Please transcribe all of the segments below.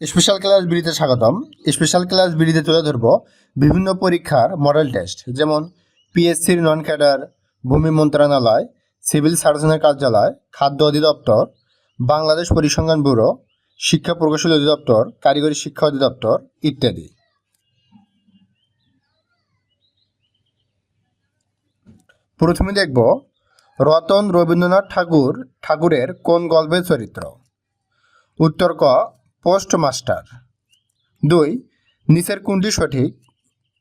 Special class বিডিতে স্বাগতম। Special class বিডিতে তুলে ধরব বিভিন্ন পরীক্ষার মডেল টেস্ট যেমন পিএসসির নন ক্যাডার ভূমি মন্ত্রণালয় সিভিল সার্জনের কার্যালয়, খাদ্য অধিদপ্তর, বাংলাদেশ পরিসংখ্যান ব্যুরো, শিক্ষা প্রকৌশল অধিদপ্তর, কারিগরি শিক্ষা অধিদপ্তর ইত্যাদি। প্রথমে দেখব রতন রবীন্দ্রনাথ ঠাকুর, ঠাকুরের কোন গল্পের চরিত্র। উত্তর ক পোস্টমাস্টার। দুই, নিচের কোনটি সঠিক?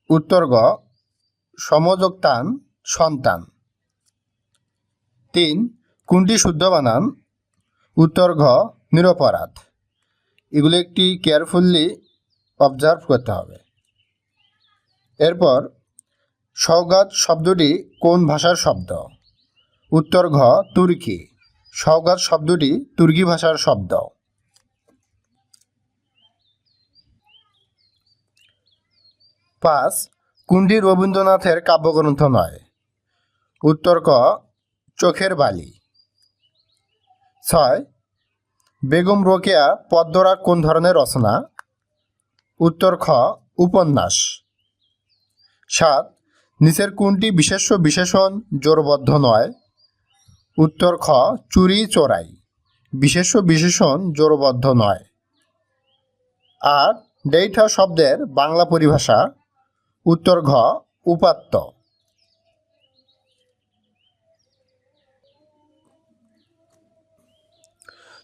উত্তর গ সমযোক্তান সন্তান। তিন, কোনটি শুদ্ধ বানান? উত্তর ঘ, নিরপরাধ। এগুলো একটি কেয়ারফুললি অবজার্ভ করতে হবে। এরপর সৌগাত শব্দটি কোন ভাষার শব্দ? উত্তর ঘ, তুর্কি। সৌগাত শব্দটি তুর্কি ভাষার শব্দ। পাঁচ কোনটি রবীন্দ্রনাথের কাব্যগ্রন্থ নয়। উত্তর ক, চোখের বালি। ছয়, বেগম রোকেয়া পদ্মরা কোন ধরনের রচনা? উত্তর খ, উপন্যাস। সাত, নিচের কোনটি বিশেষ্য বিশেষণ জোরবদ্ধ নয়। উত্তর খ, চুরি চোরাই, বিশেষ্য বিশেষণ জোরবদ্ধ নয়। আর ডেইঠা শব্দের বাংলা পরিভাষা। উত্তর ঘ, উপাত্ত।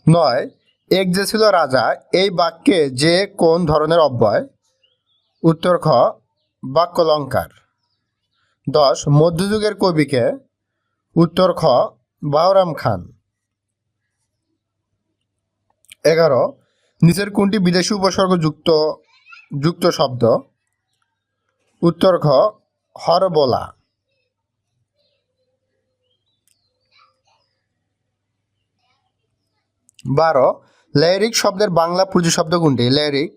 নয়, এক যে ছিল রাজা, এই বাক্যে যে কোন ধরনের অব্যয়? উত্তর খ বাক্যলঙ্কার। দশ, মধ্যযুগের কবিকে। উত্তর খ বাহরাম খান। এগারো, নিচের কোনটি বিদেশি উপসর্গ যুক্ত যুক্ত শব্দ? উত্তর খ হরবোলা। বারো লেরিক শব্দের বাংলা প্রতিশব্দ কোনটি? লেরিক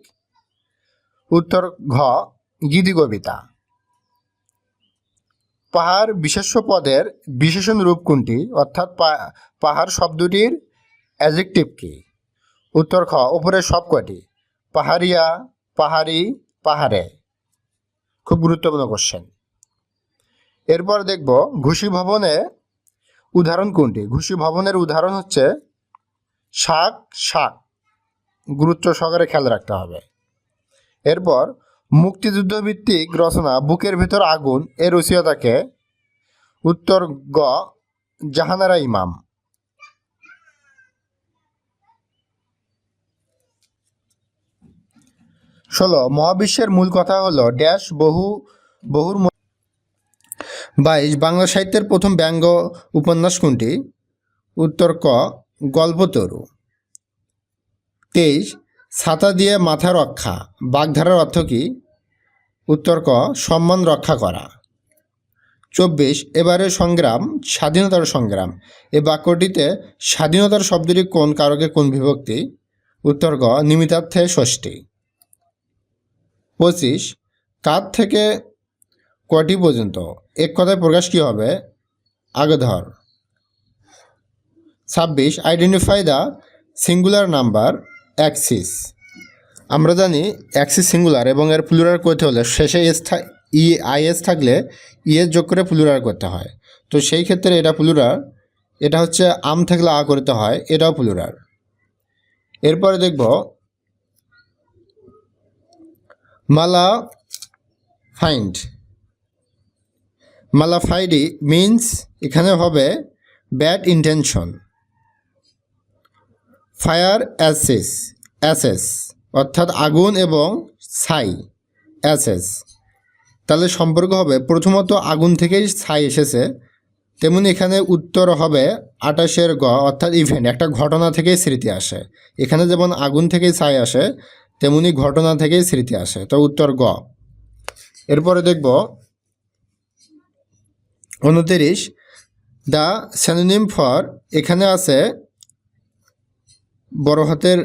উত্তর ঘ, গীতি কবিতা। পাহাড় বিশেষ্য পদের বিশেষণ রূপ কোনটি? অর্থাৎ পাহাড় শব্দটির অ্যাজেক্টিভ কি? উত্তর খ উপরের সব কটি পাহাড়িয়া, পাহাড়ি, পাহাড়ে। খুব গুরুত্বপূর্ণ কোশ্চেন এরপর দেখব ঘুষি ভবনে উদাহরণ কোনটি? ঘুষি ভবনের উদাহরণ হচ্ছে শাক শাক। গুরুত্ব সহকারে খেয়াল রাখতে হবে। এরপর মুক্তিযুদ্ধ ভিত্তিক রচনা, বুকের ভেতর আগুন, এর রসিয়তাকে উত্তর গ, জাহানারা ইমাম। ষোলো, মহাবিশ্বের মূল কথা হলো ড্যাশ, বহু, বহুর বাইশ, বাংলা সাহিত্যের প্রথম ব্যঙ্গ উপন্যাস কোনটি? উত্তর ক, গল্পতরু। তেইশ, ছাতা দিয়ে মাথা রক্ষা, বাগধারার অর্থ কি? উত্তর ক, সম্মান রক্ষা করা। চব্বিশ, এবারের সংগ্রাম, স্বাধীনতার সংগ্রাম। এই বাক্যটিতে স্বাধীনতার শব্দটি কোন কারকে কোন বিভক্তি? উত্তর গ নিমিতার্থে ষষ্ঠী। পঁচিশ কার থেকে কটি পর্যন্ত? এক কথায় প্রকাশ কী হবে? আগে ধর। ছাব্বিশ identify the singular number axis আমরা জানি অ্যাক্সিস সিঙ্গুলার এবং এর প্লুরার করতে হলে শেষে এস থা ই আইএস থাকলে ইএস যোগ করে প্লুরার করতে হয়। তো সেই ক্ষেত্রে এটা প্লুরার এটা হচ্ছে আম থাকলে আ করতে হয়, এটাও প্লুরার এরপরে দেখব মালা ফাইন্ড মালা ফাইডি মিন্স এখানে হবে bad intention fire ashes ashes অর্থাৎ আগুন এবং ছাই অ্যাসেস তাহলে সম্পর্ক হবে, প্রথমত আগুন থেকেই ছাই এসেছে, তেমনি এখানে উত্তর হবে আটাশের গ, অর্থাৎ ইভেন্ট একটা ঘটনা থেকেই স্মৃতি আসে। এখানে যেমন আগুন থেকেই ছাই আসে তেমনি ঘটনা থেকেই স্মৃতি আসে। তো উত্তর গ। এরপরে দেখব উনতিরিশ। দ্য স্যানোনিম ফর এখানে আছে বড় হাতের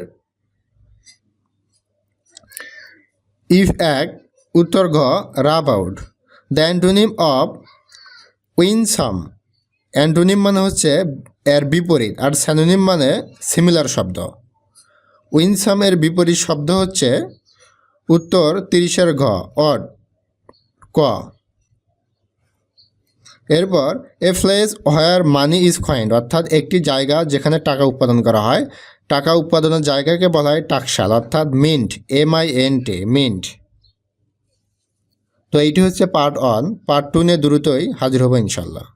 ইফ এক, উত্তর ঘ, rub out. The antonym of winsome. Antonym মানে হচ্ছে এর বিপরীত, আর স্যানোনিম মানে সিমিলার শব্দ। উইনসামের বিপরীত শব্দ হচ্ছে উত্তর তিরিশের ঘ, অড, ক। এরপর a place where money is coined অর্থাৎ একটি জায়গা যেখানে টাকা উৎপাদন করা হয়। টাকা উৎপাদনের জায়গাকে বলা হয় টাকশাল, অর্থাৎ mint M I N T mint তো এইটি হচ্ছে পার্ট ওয়ান পার্ট টু নিয়ে দ্রুতই হাজির হব ইনশাল্লাহ।